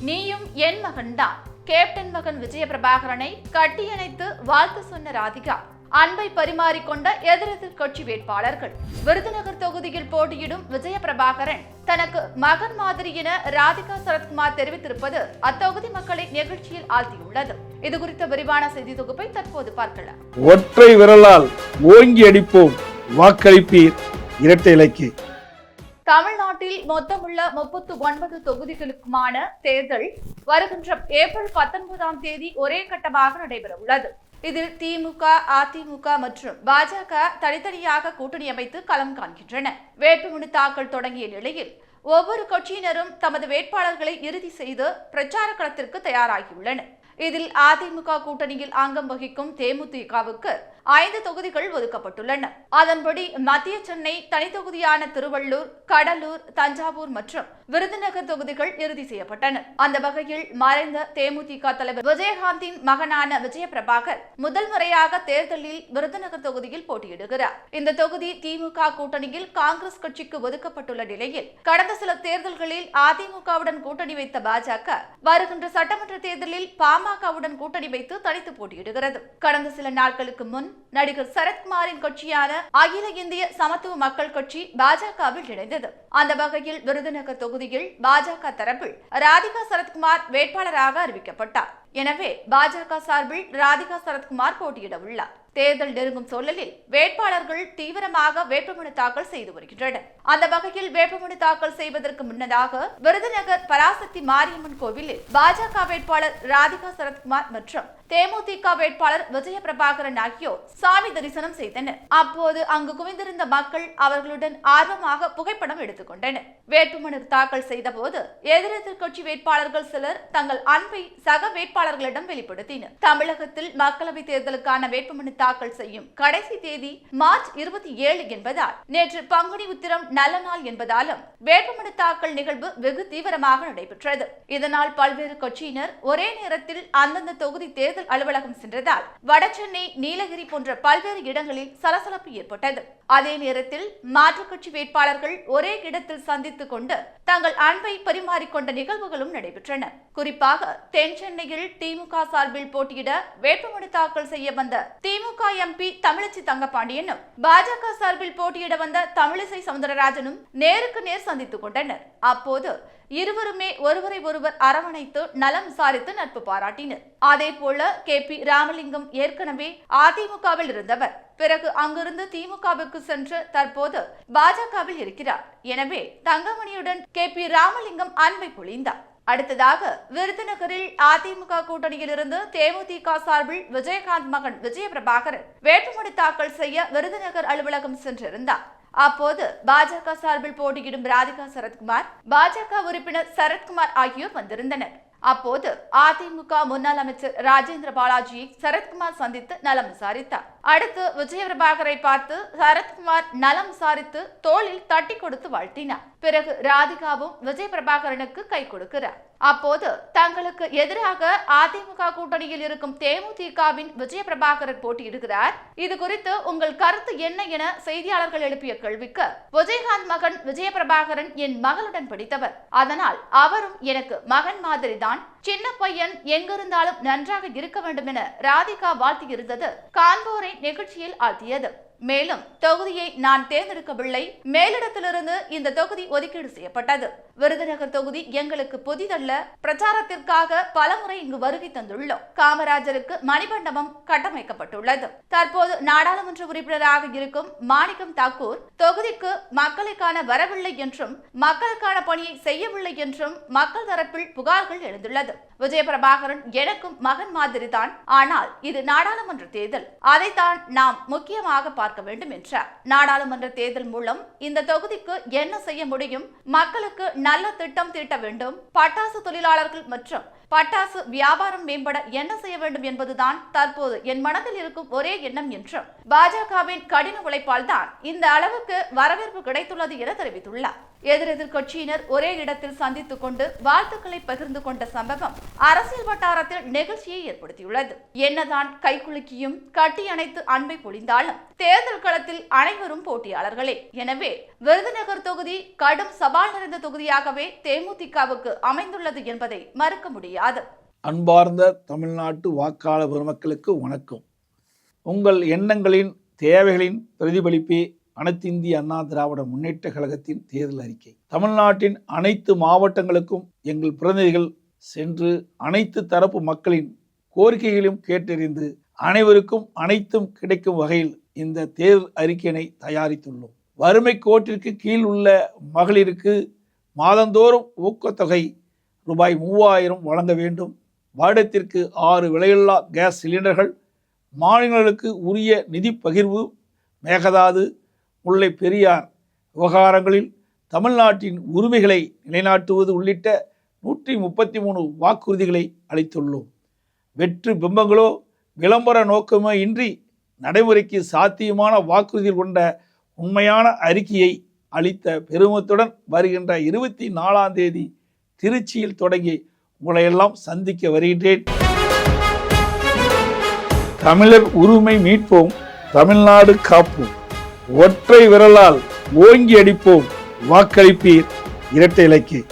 நீயும் என் மகன்தான். கேப்டன் மகன் விஜய பிரபாகரனை கட்டியணைத்து வாழ்த்து சொன்ன ராதிகா அன்பை பரிமாறிக்கொண்ட எதிரெதிர் கட்சி வேட்பாளர்கள். விருதுநகர் தொகுதியில் போட்டியிடும் விஜய பிரபாகரன் தனக்கு மகன் மாதிரி என ராதிகா சரத்குமார் தெரிவித்திருப்பது அத்தொகுதி மக்களை நெகிழ்ச்சியில் ஆழ்த்தியுள்ளது. இது குறித்த விரிவான செய்தி தொகுப்பை தற்போது பார்க்கலாம். ஒற்றை விரலால் ஓங்கி அடிப்போம் வாக்களிப்பீர் இரட்டை இலக்கிய தமிழ்நாட்டில் மொத்தமுள்ள முப்பத்து ஒன்பது தொகுதிகளுக்குமான தேர்தல் வருகின்ற ஏப்ரல் பத்தொன்பதாம் தேதி ஒரே கட்டமாக நடைபெற உள்ளது இதில் திமுக அதிமுக மற்றும் பாஜக தனித்தனியாக கூட்டணி அமைத்து களம் காண்கின்றன. வேட்புமனு தாக்கல் தொடங்கிய நிலையில் ஒவ்வொரு கட்சியினரும் தமது வேட்பாளர்களை இறுதி செய்து பிரச்சார களத்திற்கு தயாராகியுள்ளனர். இதில் அதிமுக கூட்டணியில் அங்கம் வகிக்கும் தேமுதிகவுக்கு ஐந்து தொகுதிகள் ஒதுக்கப்பட்டுள்ளன. அதன்படி மத்திய சென்னை தனித்தொகுதியான திருவள்ளூர் கடலூர் தஞ்சாவூர் மற்றும் விருதுநகர் தொகுதிகள் இறுதி செய்யப்பட்டன. அந்த வகையில் மறைந்த தேமுதிக தலைவர் விஜயகாந்தின் மகனான விஜயபிரபாகர் முதல் முறையாக தேர்தலில் விருதுநகர் தொகுதியில் போட்டியிடுகிறார். இந்த தொகுதி திமுக கூட்டணியில் காங்கிரஸ் கட்சிக்கு ஒதுக்கப்பட்டுள்ள நிலையில் கடந்த சில தேர்தல்களில் அதிமுகவுடன் கூட்டணி வைத்த பாஜக வருகின்ற சட்டமன்ற தேர்தலில் பாமகவுடன் கூட்டணி வைத்து தனித்து போட்டியிடுகிறது. கடந்த சில நாட்களுக்கு முன் நடிகர் சரத்குமாரின் கட்சியான அகில இந்திய சமத்துவ மக்கள் கட்சி பாஜகவில் இணைந்தது. அந்த வகையில் விருதுநகர் தொகுதியில் பாஜக தரப்பில் ராதிகா சரத்குமார் வேட்பாளராக அறிவிக்கப்பட்டார். எனவே பாஜக சார்பில் ராதிகா சரத்குமார் போட்டியிட உள்ளார். தேர்தல் நெருங்கும் சூழலில் வேட்பாளர்கள் தீவிரமாக வேட்புமனு தாக்கல் செய்து வருகின்றனர். அந்த வகையில் வேட்புமனு தாக்கல் செய்வதற்கு முன்னதாக விருதுநகர் பராசக்தி மாரியம்மன் கோவிலில் பாஜக வேட்பாளர் ராதிகா சரத்குமார் மற்றும் தேமுதிக வேட்பாளர் விஜய பிரபாகரன் ஆகியோர் சாமி தரிசனம் செய்தனர். அப்போது அங்கு குவிந்திருந்த மக்கள் அவர்களுடன் ஆர்வமாக புகைப்படம் எடுத்துக்கொண்டனர் வேட்புமனு தாக்கல் செய்தபோது எதிரெதிர் கட்சி வேட்பாளர்கள் சிலர் தங்கள் அன்பை சக வேட்பாளர்களிடம் வெளிப்படுத்தினர். தமிழகத்தில் மக்களவை தேர்தலுக்கான வேட்புமனு தாக்கல் செய்யும் கடைசி தேதி மார்ச் இருபத்தி ஏழு என்பதால் நேற்று பங்குனி உத்திரம் நல்ல நாள் என்பதாலும் வேட்புமனு தாக்கல் நிகழ்வு வெகு தீவிரமாக நடைபெற்றது. இதனால் பல்வேறு கட்சியினர் ஒரே நேரத்தில் அந்தந்த தொகுதி தேர்தல் தேர்தல் அலுவலகம் சென்றதால் வடசென்னை நீலகிரி போன்ற பல்வேறு இடங்களில் சலசலப்பு ஏற்பட்டது. அதே நேரத்தில் மாற்றுக் கட்சி வேட்பாளர்கள் ஒரே இடத்தில் சந்தித்துக் கொண்டு தங்கள் அன்பை பரிமாறிக்கொண்ட நிகழ்வுகளும் நடைபெற்றன. குறிப்பாக தென் சென்னையில் திமுக சார்பில் போட்டியிட வேட்புமனு தாக்கல் செய்ய வந்த திமுக எம்பி தமிழச்சி தங்கபாண்டியனும் பாஜக சார்பில் போட்டியிட வந்த தமிழிசை சவுந்தரராஜனும் நேருக்கு நேர் சந்தித்துக் கொண்டனர். அப்போது இருவருமே ஒருவரை ஒருவர் அரவணைத்து நலம் விசாரித்து நட்பு பாராட்டினர். அதே போல கே. பி. ராமலிங்கம் ஏற்கனவே அதிமுகவில் இருந்தவர். பிறகு அங்கிருந்து திமுகவுக்கு சென்று தற்போது பாஜகவில் இருக்கிறார். எனவே தங்கமணியுடன் கே. பி. ராமலிங்கம் அன்பை பொழிந்தார். அடுத்ததாக விருதுநகரில் அதிமுக கூட்டணியில் இருந்து தேமுதிக சார்பில் விஜயகாந்த் மகன் விஜயபிரபாகரன் வேட்புமனு தாக்கல் செய்ய விருதுநகர் அலுவலகம் சென்றிருந்தார். அப்போது பாஜக சார்பில் போட்டியிடும் ராதிகா சரத்குமார் பாஜக உறுப்பினர் சரத்குமார் ஆகியோர் வந்திருந்தனர். அப்போது அதிமுக முன்னாள் அமைச்சர் ராஜேந்திர பாலாஜியை சரத்குமார் சந்தித்து நலம் விசாரித்தார். அடுத்து விஜய பிரபாகரை பார்த்து சரத்குமார் நலம் விசாரித்து தோளில் தட்டி கொடுத்து வாழ்த்தினார். பிறகு ராதிகாவும் விஜய் பிரபாகரனுக்கு கை கொடுக்கிறார். அப்போது தங்களுக்கு எதிராக அதிமுக கூட்டணியில் இருக்கும் தேமுதிகவின் விஜய பிரபாகரன் போட்டியிடுகிறார். இது குறித்து உங்கள் கருத்து என்ன என செய்தியாளர்கள் எழுப்பிய கேள்விக்கு விஜயகாந்த் மகன் விஜய பிரபாகரன் என் மகளுடன் படித்தவர். அதனால் அவரும் எனக்கு மகன் மாதிரிதான். சின்ன பையன் எங்கிருந்தாலும் நன்றாக இருக்க வேண்டும் என ராதிகா வாழ்த்தியிருந்தது. காண்போரை நிகழ்ச்சியில் ஆழ்த்தியது. மேலும் தொகுதியை நான் தேர்ந்தெடுக்கவில்லை. மேலிடத்திலிருந்து இந்த தொகுதி ஒதுக்கீடு செய்யப்பட்டது. விருதுநகர் தொகுதி எங்களுக்கு புதிதல்ல. பிரச்சாரத்திற்காக பலமுறை இங்கு வருகை தந்துள்ளோம். காமராஜருக்கு மணிமண்டபம் கட்டமைக்கப்பட்டுள்ளது. தற்போது நாடாளுமன்ற உறுப்பினராக இருக்கும் மாணிக்கம் தாக்கூர் தொகுதிக்கு மக்களை காண வரவில்லை என்றும் மக்களுக்கான பணியை செய்யவில்லை என்றும் மக்கள் தரப்பில் புகார்கள் எழுந்துள்ளது. விஜயபிரபாகரன் எனக்கும் மகன் மாதிரிதான். ஆனால் இது நாடாளுமன்ற தேர்தல். அதைத்தான் நாம் முக்கியமாக பார்க்க வேண்டும் என்றார். நாடாளுமன்ற தேர்தல் மூலம் இந்த தொகுதிக்கு என்ன செய்ய முடியும்? மக்களுக்கு நல்ல திட்டம் தீட்ட வேண்டும். பட்டாசு தொழிலாளர்கள் மற்றும் பட்டாசு வியாபாரம் மேம்பட என்ன செய்ய வேண்டும் என்பதுதான் தற்போது என் மனதில் இருக்கும் ஒரே எண்ணம் என்றும் பாஜகவின் கடின உழைப்பால் தான் இந்த அளவுக்கு வரவேற்பு கிடைத்துள்ளது என தெரிவித்துள்ளார். எதிரெதிர் கட்சியினர் ஒரே இடத்தில் சந்தித்துக் கொண்டு வாழ்த்துக்களை பகிர்ந்து கொண்ட சம்பவம் அரசியல் வட்டாரத்தில் நெகிழ்ச்சியை ஏற்படுத்தியுள்ளது. என்னதான் கைகுலுக்கியும் கட்டி அணைத்து அன்பை பொழிந்தாலும் தேர்தல் களத்தில் அனைவரும் போட்டியாளர்களே. எனவே விருதுநகர் தொகுதி கடும் சவால் நிறைந்த தொகுதியாகவே தேமுதிகவுக்கு அமைந்துள்ளது என்பதை மறுக்க முடியாது. அன்பார்ந்த தமிழ்நாட்டு வாக்காளர் பெருமக்களுக்கு வணக்கம். உங்கள் எண்ணங்களின் தேவைகளின் பிரதிபலிப்பே அனைத்திந்திய அண்ணா திராவிட முன்னேற்ற கழகத்தின் தேர்தல் அறிக்கை. தமிழ்நாட்டின் அனைத்து மாவட்டங்களுக்கும் எங்கள் பிரதிநிதிகள் சென்று அனைத்து தரப்பு மக்களின் கோரிக்கைகளையும் கேட்டறிந்து அனைவருக்கும் அனைத்தும் கிடைக்கும் வகையில் இந்த தேர்தல் அறிக்கையினை தயாரித்துள்ளோம். வறுமை கோட்டிற்கு கீழ் உள்ள மகளிருக்கு மாதந்தோறும் ஊக்கத்தொகை ரூபாய் மூவாயிரம் வழங்க வேண்டும். வருடத்திற்கு ஆறு விலையில்லா கேஸ் சிலிண்டர்கள் மாநிலங்களுக்கு உரிய நிதி பகிர்வு மேகதாது முல்லை பெரியார் விவகாரங்களில் தமிழ்நாட்டின் உரிமைகளை நிலைநாட்டுவது உள்ளிட்ட நூற்றி முப்பத்தி மூணு வாக்குறுதிகளை அளித்துள்ளோம். வெற்று பிம்பங்களோ விளம்பர நோக்கமோ இன்றி நடைமுறைக்கு சாத்தியமான வாக்குறுதிகள் கொண்ட உண்மையான அறிக்கையை அளித்த பெருமத்துடன் வருகின்ற இருபத்தி நாலாம் தேதி திருச்சியில் தொடங்கி உங்களையெல்லாம் சந்திக்க வருகின்றேன். தமிழர் உரிமை மீட்போம் தமிழ்நாடு காப்போம். ஒற்றை விரலால் ஓங்கி அடிப்போம். வாக்களிப்பீர் இரட்டை இலக்கிய